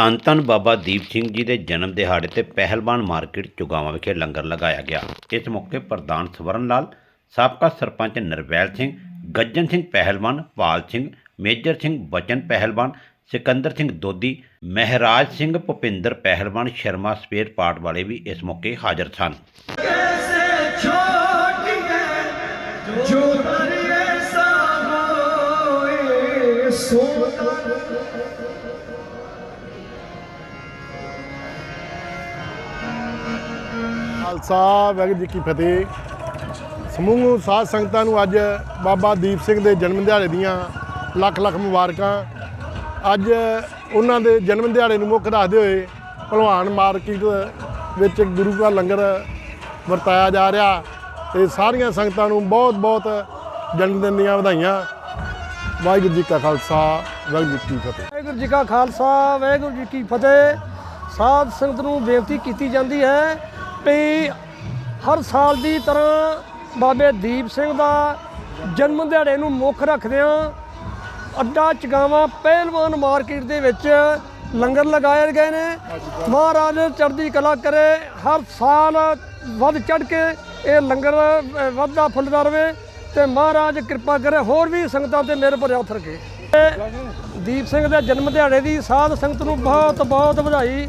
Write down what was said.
ਤਨ ਤਨ ਬਾਬਾ ਦੀਪ ਸਿੰਘ ਜੀ ਦੇ ਜਨਮ ਦਿਹਾੜੇ ਤੇ ਪਹਿਲਵਾਨ ਮਾਰਕੀਟ ਚੁਗਾਵਾ ਵਿਖੇ ਲੰਗਰ ਲਗਾਇਆ ਗਿਆ। ਇਸ ਮੌਕੇ ਪ੍ਰਧਾਨ ਸਵਰਨ ਲਾਲ, ਸਾਬਕਾ ਸਰਪੰਚ ਨਰਵੈਲ ਸਿੰਘ, ਗੱਜਨ ਸਿੰਘ ਪਹਿਲਵਾਨ, ਪਾਲ ਸਿੰਘ, ਮੇਜਰ ਸਿੰਘ ਬਚਨ ਪਹਿਲਵਾਨ, ਸਿਕੰਦਰ ਸਿੰਘ ਦੋਦੀ ਮਹਿਰਾਜ ਸਿੰਘ ਭੁਪਿੰਦਰ ਪਹਿਲਵਾਨ, ਸ਼ਰਮਾ ਸਪੇਅਰ ਪਾਟ ਵਾਲੇ ਵੀ ਇਸ ਮੌਕੇ ਹਾਜ਼ਰ ਸਨ। ਖਾਲਸਾ, ਵਾਹਿਗੁਰੂ ਜੀ ਕੀ ਫਤਿਹ। ਸਮੂਹ ਸਾਧ ਸੰਗਤਾਂ ਨੂੰ ਅੱਜ ਬਾਬਾ ਦੀਪ ਸਿੰਘ ਦੇ ਜਨਮ ਦਿਹਾੜੇ ਦੀਆਂ ਲੱਖ ਲੱਖ ਮੁਬਾਰਕਾਂ। ਅੱਜ ਉਹਨਾਂ ਦੇ ਜਨਮ ਦਿਹਾੜੇ ਨੂੰ ਮੁੱਖ ਰੱਖਦੇ ਹੋਏ ਭਲਵਾਨ ਮਾਰਕੀਟ ਵਿੱਚ ਗੁਰੂ ਦਾ ਲੰਗਰ ਵਰਤਾਇਆ ਜਾ ਰਿਹਾ। ਤੇ ਸਾਰੀਆਂ ਸੰਗਤਾਂ ਨੂੰ ਬਹੁਤ ਬਹੁਤ ਜਨਮ ਦਿਨ ਦੀਆਂ ਵਧਾਈਆਂ। ਵਾਹਿਗੁਰੂ ਜੀ ਕਾ ਖਾਲਸਾ, ਵਾਹਿਗੁਰੂ ਜੀ ਕੀ ਫਤਿਹ। ਵਾਹਿਗੁਰੂ ਜੀ ਕਾ ਖਾਲਸਾ, ਵਾਹਿਗੁਰੂ ਜੀ ਕੀ ਫਤਿਹ। ਸਾਧ ਸੰਗਤ ਨੂੰ ਬੇਨਤੀ ਕੀਤੀ ਜਾਂਦੀ ਹੈ ਵੀ ਹਰ ਸਾਲ ਦੀ ਤਰ੍ਹਾਂ ਬਾਬੇ ਦੀਪ ਸਿੰਘ ਦਾ ਜਨਮ ਦਿਹਾੜੇ ਨੂੰ ਮੁੱਖ ਰੱਖਦਿਆਂ ਅੱਡਾ ਚਗਾਵਾ ਪਹਿਲਵਾਨ ਮਾਰਕੀਟ ਦੇ ਵਿੱਚ ਲੰਗਰ ਲਗਾਏ ਗਏ ਨੇ। ਮਹਾਰਾਜ ਚੜ੍ਹਦੀ ਕਲਾ ਕਰੇ, ਹਰ ਸਾਲ ਵੱਧ ਚੜ ਕੇ ਇਹ ਲੰਗਰ ਵੱਧਦਾ ਫੁੱਲਦਾ ਰਵੇ ਤੇ ਮਹਾਰਾਜ ਕਿਰਪਾ ਕਰੇ ਹੋਰ ਵੀ ਸੰਗਤਾਂ ਤੇ ਮੇਰੇ ਭਰੇ ਹੱਥ ਰੱਖੇ। ਦੀਪ ਸਿੰਘ ਦੇ ਜਨਮ ਦਿਹਾੜੇ ਦੀ ਸਾਧ ਸੰਗਤ ਨੂੰ ਬਹੁਤ ਬਹੁਤ ਵਧਾਈ।